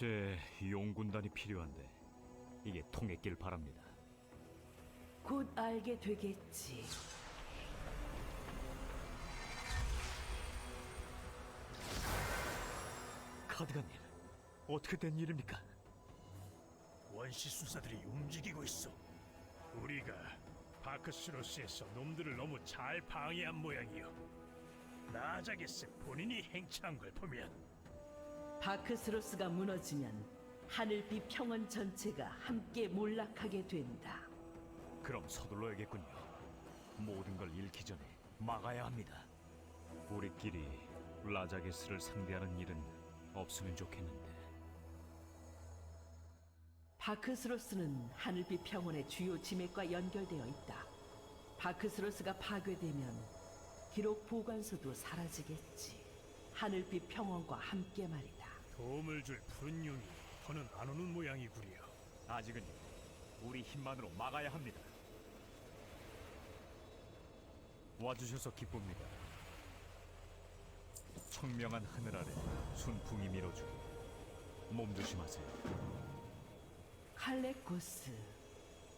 제 용군단이 필요한데 이게 통했길 바랍니다. 곧 알게 되겠지. 카드가님, 어떻게 된 일입니까? 원시 수사들이 움직이고 있어. 우리가 바크스로스에서 놈들을 너무 잘 방해한 모양이요. 나자게스 본인이 행차한 걸 보면 바크스로스가 무너지면 하늘빛 평원 전체가 함께 몰락하게 된다. 그럼 서둘러야겠군요. 모든 걸 잃기 전에 막아야 합니다. 우리끼리 라자게스를 상대하는 일은 없으면 좋겠는데. 바크스로스는 하늘빛 평원의 주요 지맥과 연결되어 있다. 바크스로스가 파괴되면 기록 보관소도 사라지겠지. 하늘빛 평원과 함께 말이다. 도움을 줄 푸른 용이 더는 안 오는 모양이구려. 아직은 우리 힘만으로 막아야 합니다. 와주셔서 기쁩니다. 청명한 하늘 아래 순풍이 밀어주고 몸 조심하세요. 칼레코스,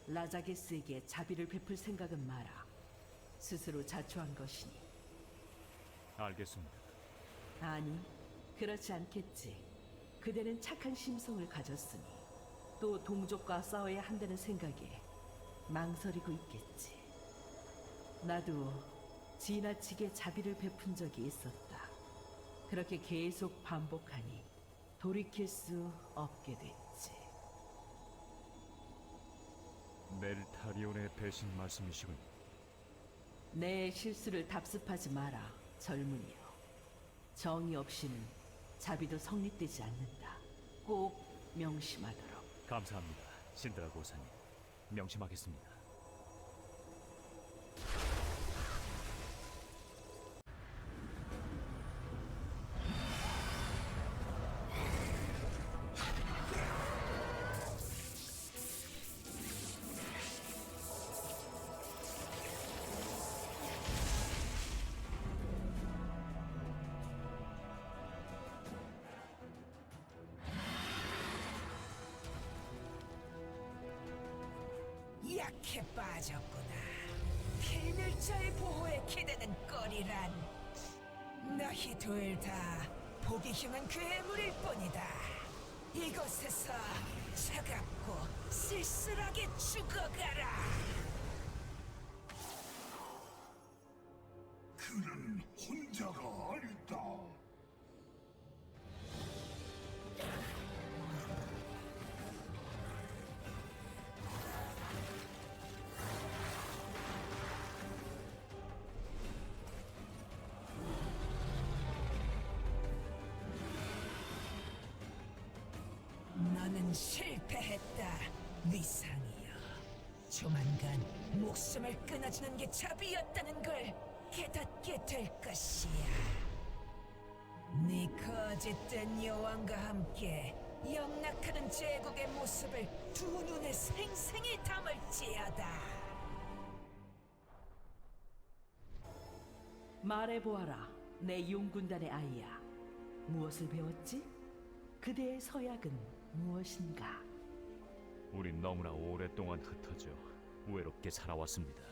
라자게스에게 자비를 베풀 생각은 마라. 스스로 자초한 것이니. 알겠습니다. 아니, 그렇지 않겠지. 그대는 착한 심성을 가졌으니 또 동족과 싸워야 한다는 생각에 망설이고 있겠지. 나도 지나치게 자비를 베푼 적이 있었다. 그렇게 계속 반복하니 돌이킬 수 없게 됐지. 넬타리온의 배신 말씀이시군요. 내 실수를 답습하지 마라, 젊은이여. 정의 없이는 자비도 성립되지 않는다. 꼭 명심하도록. 감사합니다. 신드라 고사님. 명심하겠습니다. 약해 빠졌구나. 필멸자의 보호에 기대는 거리란 너희 둘 다 보기 흉한 괴물일 뿐이다. 이곳에서 차갑고 쓸쓸하게 죽어가라. 그는 실패했다, 위상이여. 조만간 목숨을 끊어주는 게 자비였다는 걸 깨닫게 될 것이야. 네 거짓된 여왕과 함께 영락하는 제국의 모습을 두 눈에 생생히 담을지어다. 말해보아라, 내 용군단의 아이야. 무엇을 배웠지? 그대의 서약은 무엇인가? 우린 너무나 오랫동안 흩어져 외롭게 살아왔습니다.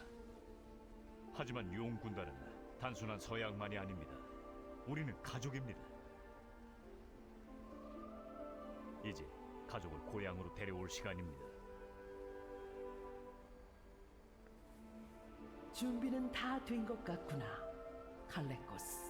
하지만 용군단은 단순한 서약만이 아닙니다. 우리는 가족입니다. 이제 가족을 고향으로 데려올 시간입니다. 준비는 다 된 것 같구나, 칼레코스.